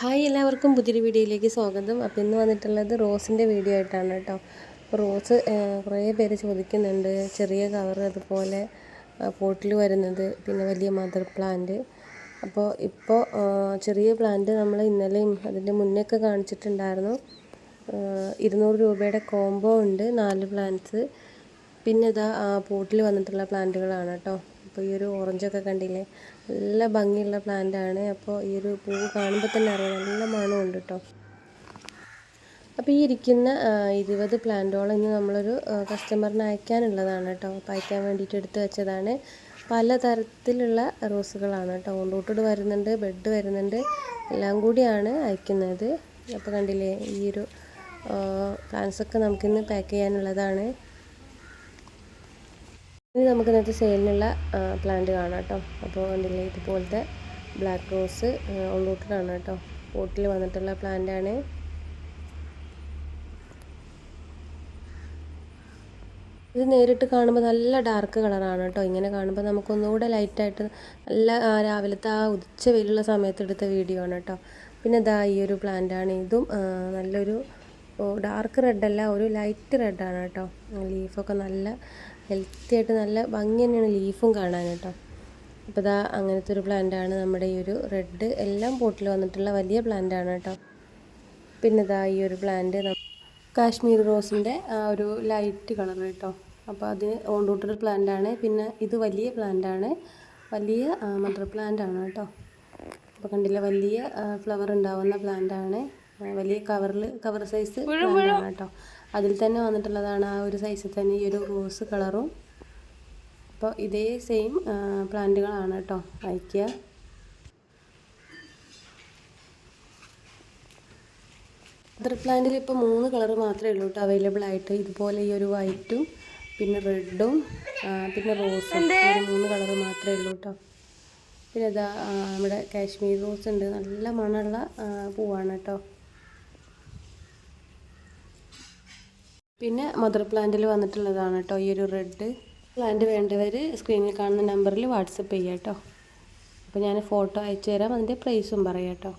Hi എല്ലാവർക്കും പുതിയൊരു വീഡിയോയിലേക്ക് സ്വാഗതം. അപ്പോൾ ഇന്ന് വന്നിട്ടുള്ളത് റോസിന്റെ വീഡിയോ ആയിട്ടാണ് കേട്ടോ. റോസ് കുറേ പേര് ചോദിക്കുന്നുണ്ട്. ചെറിയ കവർ അതുപോലെ പോട്ടിൽ വരുന്നത് പിന്നെ വലിയ മദർ പ്ലാന്റ്. അപ്പോൾ ഇപ്പോൾ ചെറിയ പ്ലാന്റ് നമ്മൾ ഇന്നലെയും അതിന്റെ മുന്നേ കാണിച്ചിട്ടുണ്ടായിരുന്നു. ഇരുന്നൂറ് രൂപയുടെ കോംബോ ഉണ്ട് നാല് പ്ലാന്റ്സ്. പിന്നെ ഇതാ പോട്ടിൽ വന്നിട്ടുള്ള പ്ലാന്റുകളാണ് കേട്ടോ. അപ്പോൾ ഈ ഒരു ഓറഞ്ചൊക്കെ കണ്ടില്ലേ? നല്ല ഭംഗിയുള്ള പ്ലാന്റ് ആണ്. അപ്പോൾ ഈ ഒരു പൂവ് കാണുമ്പോൾ തന്നെ അറിയാം. നല്ല മണമുണ്ട് കേട്ടോ അപ്പോൾ ഈ ഇരിക്കുന്ന ഇരുപത് പ്ലാന്റോളം ഇന്ന് നമ്മളൊരു കസ്റ്റമറിന് അയക്കാനുള്ളതാണ് കേട്ടോ അപ്പോൾ അയക്കാൻ വേണ്ടിയിട്ട് എടുത്ത് വെച്ചതാണ്. പല തരത്തിലുള്ള റോസുകളാണ് കേട്ടോ ഓണ്ടൂട്ടോട് വരുന്നുണ്ട് ബെഡ് വരുന്നുണ്ട്. എല്ലാം കൂടിയാണ് അയക്കുന്നത്. അപ്പോൾ കണ്ടില്ലേ ഈ ഒരു പ്ലാന്റ്സൊക്കെ നമുക്കിന്ന് പാക്ക് ചെയ്യാനുള്ളതാണ്. ഇനി നമുക്ക് ഇന്നത്തെ സെയിലിനുള്ള പ്ലാന്റ് കാണാം കേട്ടോ. അപ്പോൾ കണ്ടില്ലേ ഇതുപോലത്തെ ബ്ലാക്ക് റോസ് ഉള്ളൂട്ടിലാണ് കേട്ടോ. പോട്ടിൽ വന്നിട്ടുള്ള പ്ലാന്റാണ് ഇത് നേരിട്ട് കാണുമ്പോൾ നല്ല ഡാർക്ക് കളറാണ് കേട്ടോ. ഇങ്ങനെ കാണുമ്പോൾ നമുക്കൊന്നുകൂടെ ലൈറ്റായിട്ട് നല്ല രാവിലത്തെ ആ ഉച്ച വെയിലുള്ള സമയത്ത് എടുത്ത വീഡിയോ ആണ് കേട്ടോ. പിന്നെ ഇതാ ഈ ഒരു പ്ലാന്റാണ് ഇതും നല്ലൊരു ഡാർക്ക് റെഡല്ല ഒരു ലൈറ്റ് റെഡാണ് കേട്ടോ. ലീഫൊക്കെ നല്ല ഹെൽത്തി ആയിട്ട് നല്ല ഭംഗി തന്നെയാണ് ലീഫും കാണാൻ കേട്ടോ. അപ്പോൾ ഇതാ അങ്ങനത്തെ ഒരു പ്ലാന്റാണ് നമ്മുടെ ഈ ഒരു റെഡ് എല്ലാം പോട്ടിൽ വന്നിട്ടുള്ള വലിയ പ്ലാന്റാണ് കേട്ടോ. പിന്നെ ഇതാ ഈ ഒരു പ്ലാന്റ് കാശ്മീർ റോസിന്റെ ഒരു ലൈറ്റ് കളർ കേട്ടോ. അപ്പോൾ അത് ഓണ്ടൂട്ടൊരു പ്ലാന്റാണ് പിന്നെ ഇത് വലിയ പ്ലാന്റാണ് വലിയ മദർ പ്ലാന്റ് ആണ് കേട്ടോ. അപ്പോൾ കണ്ടില്ല വലിയ ഫ്ലവർ ഉണ്ടാവുന്ന പ്ലാന്റാണ് വലിയ കവറിൽ കവർ സൈസ് കേട്ടോ. അതിൽ തന്നെ വന്നിട്ടുള്ളതാണ് ആ ഒരു സൈസിൽ തന്നെ ഈ ഒരു റോസ് കളറും അപ്പോൾ ഇതേ സെയിം പ്ലാന്റുകളാണ് കേട്ടോ അയക്കുക അതർ പ്ലാന്റിൽ ഇപ്പോൾ മൂന്ന് കളർ മാത്രമേ ഉള്ളൂ കേട്ടോ അവൈലബിൾ ആയിട്ട്. ഇതുപോലെ ഈ ഒരു വൈറ്റും പിന്നെ റെഡും പിന്നെ റോസും മൂന്ന് കളർ മാത്രമേ ഉള്ളൂ കേട്ടോ. പിന്നെ ഇതാ നമ്മുടെ കാശ്മീർ റോസ് ഉണ്ട്. നല്ല മണമുള്ള പൂവാണ് കേട്ടോ. പിന്നെ മദർ പ്ലാന്റിൽ വന്നിട്ടുള്ളതാണ് കേട്ടോ ഈ ഒരു റെഡ് പ്ലാന്റ് വേണ്ടവർ സ്ക്രീനിൽ കാണുന്ന നമ്പറിൽ വാട്സപ്പ് ചെയ്യാം കേട്ടോ അപ്പോൾ ഞാൻ ഫോട്ടോ അയച്ചു തരാം അതിന്റെ പ്രൈസും പറയാം കേട്ടോ